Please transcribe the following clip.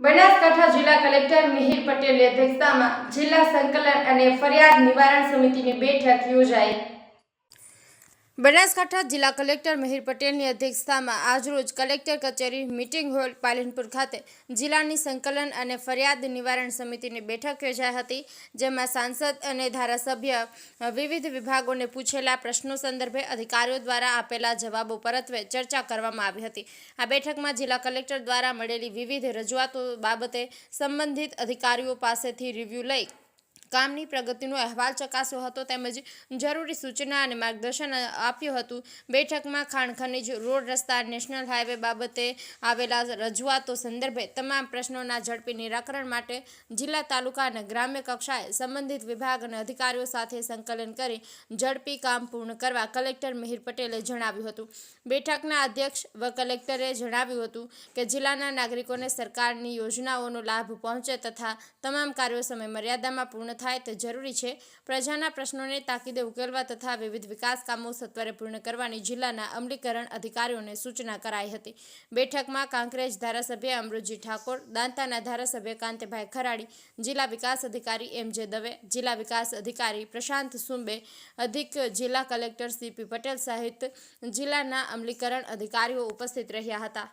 બનાસકાંઠા જિલ્લા કલેક્ટર મિહિર પટેલની અધ્યક્ષતામાં જિલ્લા સંકલન અને ફરિયાદ નિવારણ સમિતિની બેઠક યોજાઈ. બનાસકાંઠા જિલ્લા કલેક્ટર મિહિર પટેલની અધ્યક્ષતામાં આજરોજ કલેક્ટર કચેરી મીટિંગ હોલ પાલનપુર ખાતે જિલ્લાની સંકલન અને ફરિયાદ નિવારણ સમિતિની બેઠક યોજાઈ હતી, જેમાં સાંસદ અને ધારાસભ્ય વિવિધ વિભાગોને પૂછેલા પ્રશ્નો સંદર્ભે અધિકારીઓ દ્વારા આપેલા જવાબો પરત્વે ચર્ચા કરવામાં આવી હતી. આ બેઠકમાં જિલ્લા કલેક્ટર દ્વારા મળેલી વિવિધ રજૂઆતો બાબતે સંબંધિત અધિકારીઓ પાસેથી રિવ્યૂ લઈ કામની પ્રગતિનો અહેવાલ ચકાસ્યો હતો તેમજ જરૂરી સૂચના અને માર્ગદર્શન આપ્યું હતું. બેઠકમાં ખાણ ખનીજ, રોડ રસ્તા, નેશનલ હાઈવે બાબતે આવેલા રજૂઆતો સંદર્ભે તમામ પ્રશ્નોના ઝડપી નિરાકરણ માટે જિલ્લા, તાલુકા અને ગ્રામ્ય કક્ષાએ સંબંધિત વિભાગ અને અધિકારીઓ સાથે સંકલન કરી ઝડપી કામ પૂર્ણ કરવા કલેક્ટર મિહિર પટેલે જણાવ્યું હતું. બેઠકના અધ્યક્ષ વ કલેક્ટરે જણાવ્યું હતું કે જિલ્લાના નાગરિકોને સરકારની યોજનાઓનો લાભ પહોંચે તથા તમામ કાર્યો સમય મર્યાદામાં પૂર્ણ થાય તે જરૂરી છે. પ્રજાના પ્રશ્નોને તાકીદે ઉકેલવા તથા વિવિધ વિકાસ કામો સત્વરે પૂર્ણ કરવાની જિલ્લાના અમલીકરણ અધિકારીઓને સૂચના કરાઈ હતી. બેઠકમાં કાંકરેજ ધારાસભ્ય અમૃતજી ઠાકોર, દાંતાના ધારાસભ્ય કાંતિભાઈ ખરાડી, જિલ્લા વિકાસ અધિકારી એમ જે દવે, જિલ્લા વિકાસ અધિકારી પ્રશાંત સુંબે, અધિક જિલ્લા કલેક્ટર સીપી પટેલ સહિત જિલ્લાના અમલીકરણ અધિકારીઓ ઉપસ્થિત રહ્યા હતા.